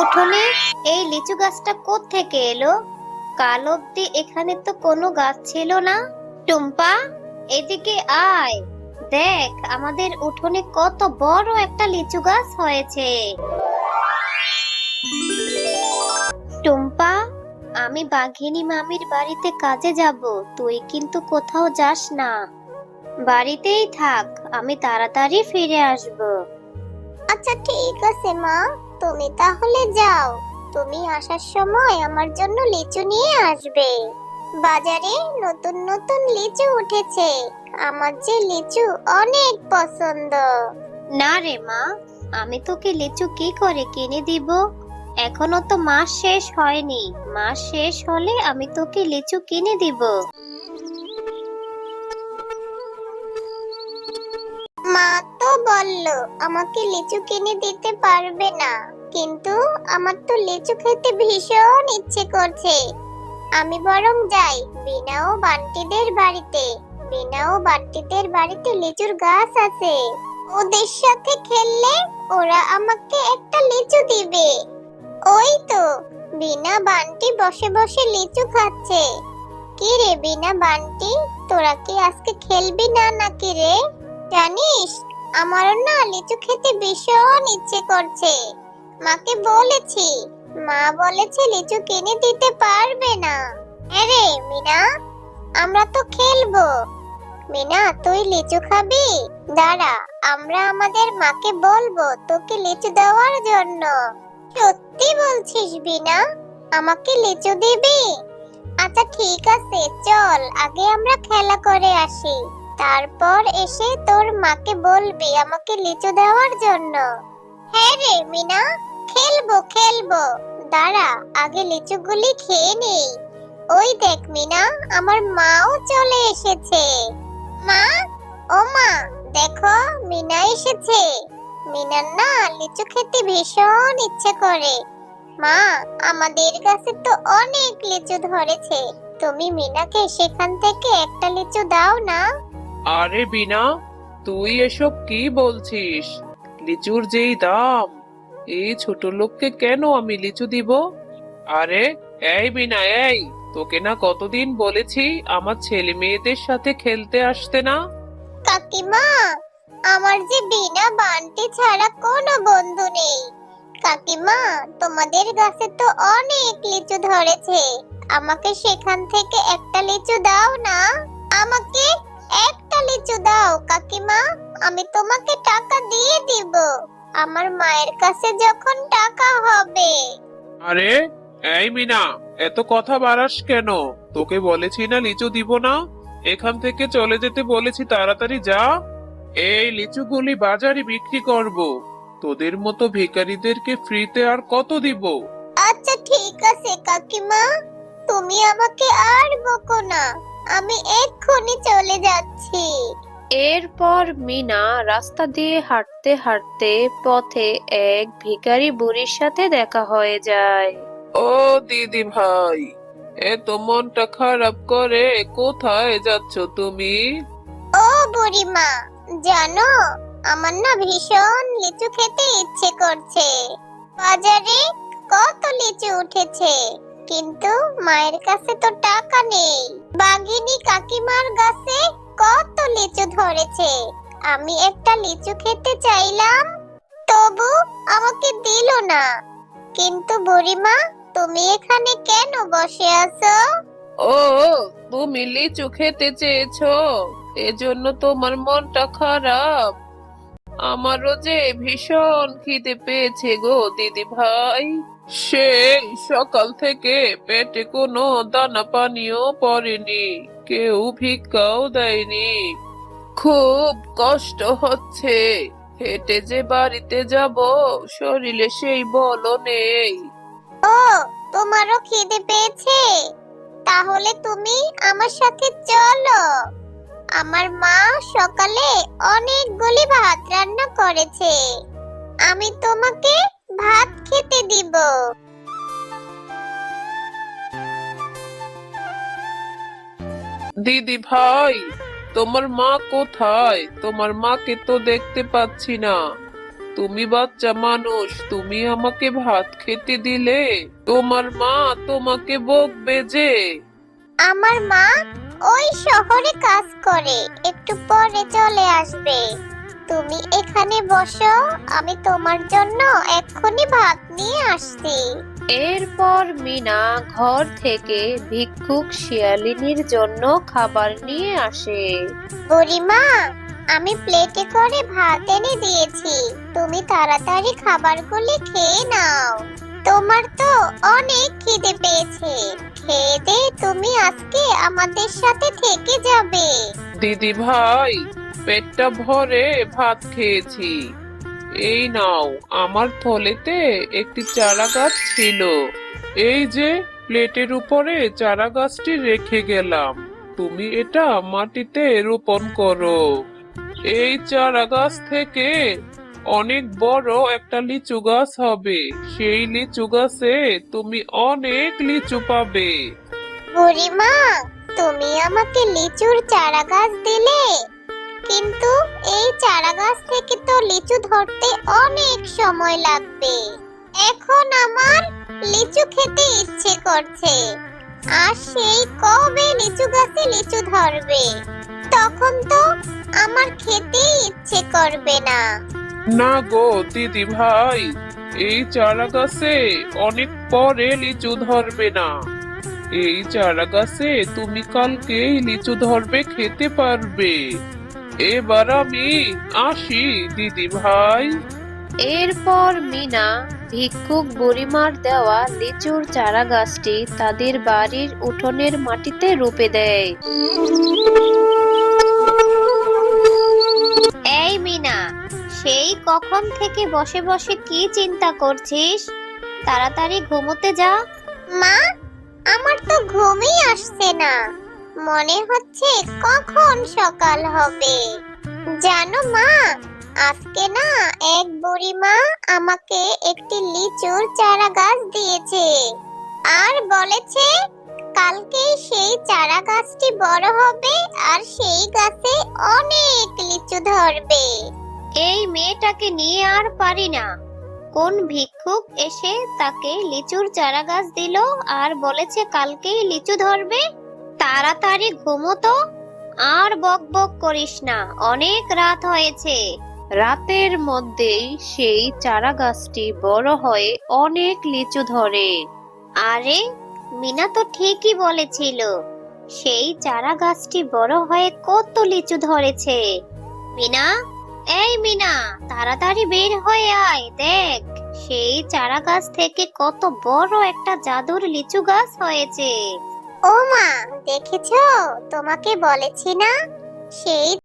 উঠোনে, এই লিচু গাছটা থেকে এলো? কাল অব্দি এখানে তো কোনো গাছ ছিল না। টুম্পা, এদিকে আয়। দেখ, আমাদের উঠোনে কত বড় একটা লিচু গাছ হয়েছে। টুম্পা, আমি বাঘিনী মামির বাড়িতে কাজে যাব। তুই কিন্তু কোথাও যাস না। বাড়িতেই থাক, আমি তাড়াতাড়ি ফিরে আসব। আচ্ছা ঠিক আছে, মা। তুমি তাহলে যাও। তুমি আসার সময় আমার জন্য লিচু নিয়ে আসবে। বাজারে নতুন নতুন লিচু উঠেছে। আমার যে লিচু অনেক পছন্দ। না রে মা আমি তোকে লিচু কি করে কিনে দিব? এখনও তো মাস শেষ হয়নি। মাস শেষ হলে আমি তোকে লিচু কিনে দিব। মা তো বলল আমাকে লিচু কিনে দিতে পারবে না। কিন্তু আমার তো লিচু খেতে ভীষণ ইচ্ছে করছে। আমি বরং যাই বিনা ও বান্টিদের বাড়িতে। বিনা ও বান্টিদের বাড়িতে লিচুর গাছ আছে। ওদের সাথে খেললে ওরা আমাকে একটা লিচু দিবে। ওই তো, বিনা বান্টি বসে বসে লিচু খাচ্ছে। কি রে বিনা বান্টি, তোরা কি আজকে খেলবি না নাকি রে? জানিস, আমারও না লিচু খেতে ভীষণ ইচ্ছে করছে। মাকে বলেছি। মা বলেছে লিচু কিনে দিতে পারবে না। আরে মিনা, আমরা তো খেলব। মিনা, তুই লিচু খাবি? দাঁড়া, আমরা আমাদের মাকে বলব তোকে লিচু দেওয়ার জন্য। সত্যি বলছিস বিনা আমাকে লিচু দিবি? আচ্ছা ঠিক আছে, চল, আগে আমরা খেলা করে আসি। তারপর এসে তোর মাকে বলবি আমাকে লিচু দেওয়ার জন্য। হ্যাঁ রে, মিনা। খেলব খেলব। দাঁড়া, আগে লিচুগুলি খেয়ে নেই। ওই দেখ, মিনা, আমার মাও চলে এসেছে। মা? ও মা, দেখো, মিনা এসেছে। মিনার না লিচু খেতে ভীষণ ইচ্ছে করে। মা, আমাদের কাছে তো অনেক লিচু ধরেছে। তুমি মিনাকে সেখান থেকে একটা লিচু দাও না। আরে বিনা তুই এসব কি বলছিস? লিচুর যেই দাম, এই ছোট লোককে কেন আমি লিচু দিব? আরে, এই বিনা এই, তোকে না কতদিন বলেছি আমার ছেলে মেয়েদের সাথে খেলতে আসতে না? কাকিমা, আমার যে বিনা বান্টি ছাড়া কোনো বন্ধু নেই। কাকিমা, তোমাদের গাছে তো অনেক লিচু ধরেছে। আমাকে সেখান থেকে একটা লিচু দাও না। আমাকে একটা লিচু দাও কাকিমা। আমি তোমাকে টাকা দিয়ে দিব। আমার মায়ের কাছে যখন টাকা হবে। আরে এই মিনা এত কথা বাড়াস কেন? তোকে বলেছি না লিচু দিব না? এখান থেকে চলে যেতে বলেছি তাড়াতাড়ি যা। এই লিচুগুলি বাজারে বিক্রি করব। তোদের মতো ভিখারিদেরকে ফ্রিতে আর কত দিব? আচ্ছা ঠিক আছে কাকিমা। তুমি আমাকে আর বকো না। আমি এক্ষুনি চলে যাচ্ছি। এরপর মিনা রাস্তা দিয়ে হাঁটতে হাঁটতে পথে এক ভিখারি বুড়ির সাথে দেখা হয়ে যায়। ও দিদি ভাই এত মনটা খারাপ করে কোথায় যাচ্ছ তুমি? ও বুড়িমা জানো আমার না ভীষণ লিচু খেতে ইচ্ছে করছে। বাজারে কত লিচু উঠেছে? কিন্তু মায়ের কাছে তো টাকা নেই। বাঘিনী কাকিমার গাছে কত লিচু ধরেছে। আমি একটা লিচু খেতে চাইলাম, তবু আমাকে দিল না। কিন্তু বুড়িমা, তুমি এখানে কেন বসে আছো? ও, তুমি লিচু খেতে চেয়েছো। এজন্য তোমার মনটা খারাপ। আমারও যে ভীষণ খিদে পেয়েছে গো দিদি ভাই সেই সকাল থেকে পেটে কোনো দানা পানিও পড়েনি, কেউ ভিক্ষাও দেয়নি। খুব কষ্ট হচ্ছে, হেঁটে যে বাড়িতে যাব, শরীরে সেই বলও নেই। ও, তোমারও খিদে পেয়েছে? তাহলে তুমি আমার সাথে চলো। আমার মা সকালে অনেকগুলি ভাত রান্না করেছে। আমি তোমাকে ভাত খেতে দিব। দিদি ভাই তোমার মা কোথায়? তোমার মাকে তো দেখতে পাচ্ছি না। তুমি বাচ্চা মানুষ তুমি আমাকে ভাত খেতে দিলে? তোমার মা তোমাকে বকবে যে আমার মা ওই শহরে কাজ করে একটু পরে চলে আসবে। তুমি এখানে বসো আমি তোমার জন্য এক্ষুনি ভাত নিয়ে আসছি। এরপর মিনা ঘর থেকে ভিক্ষুক শিয়ালিনীর জন্য খাবার নিয়ে আসে। বুড়িমা আমি প্লেটে করে ভাত এনে দিয়েছি। তুমি তাড়াতাড়ি খাবারগুলি খেয়ে নাও। তোমার তো অনেক খিদে পেয়েছে। খেয়ে দে তুমি আজকে আমাদের সাথে থেকে যাবে। দিদি ভাই পেটটা ভরে ভাত খেয়েছি। এই নাও, আমার থলেতে একটি চারা গাছ ছিল। এই যে, প্লেটের উপরে চারা গাছটি রেখে গেলাম। তুমি এটা মাটিতে রোপণ করো। এই চারা গাছ থেকে অনেক বড় একটা লিচু গাছ হবে। সেই লিচু গাছে তুমি অনেক লিচু পাবে। তুমি আমাকে লিচুর চারা গাছ দিলে? কিন্তু এই চারা গাছ থেকে তো লিচু ধরতে অনেক সময় লাগবে। এখন আমার লিচু খেতে ইচ্ছে করছে। আর সেই কবে লিচু গাছে লিচু ধরবে? তখন তো আমার খেতে ইচ্ছে করবে না। না গো দিদি ভাই, এই চারা গাছে অনেক পরে লিচু ধরবে না। এই চারা গাছে তুমি কালকেই লিচু ধরবে, খেতে পারবে। এবার আমি আসি দিদি ভাই। এরপর মিনা ভিক্ষুক বুড়িমার দেওয়া লিচুর চারা গাছটি তাদের বাড়ির উঠোনের মাটিতে রূপে দেয়। এই মিনা সেই কখন থেকে বসে বসে কি চিন্তা করছিস? তাড়াতাড়ি ঘুমোতে যা। মা আমার তো ঘুমই আসছে না। মনে হচ্ছে কখন সকাল হবে। জানো মা, আজকে না এক বুড়ি মা আমাকে একটি লিচুর চারা গাছ দিয়েছে। আর বলেছে কালকে সেই চারা গাছটি বড় হবে আর সেই গাছে অনেক লিচু ধরবে। এই মেয়েটাকে নিয়ে আর পারি না। কোন ভিক্ষুক এসে তাকে লিচুর চারা গাছ দিল আর বলেছে, কালকেই লিচু ধরবে? তাড়াতাড়ি ঘুমোতো আর বক বক করিস না অনেক রাত হয়েছে। রাতের মধ্যেই সেই চারা গাছটি বড় হয়ে অনেক লিচু ধরে। আরে মিনা তো ঠিকই বলেছিল সেই চারা গাছটি বড় হয়ে কত লিচু ধরেছে। মিনা এই মিনা তাড়াতাড়ি বের হয়ে আয় দেখ সেই চারা গাছ থেকে কত বড় একটা জাদুর লিচু গাছ হয়েছে। ও মা দেখেছ? তোমাকে বলেছি না? সেই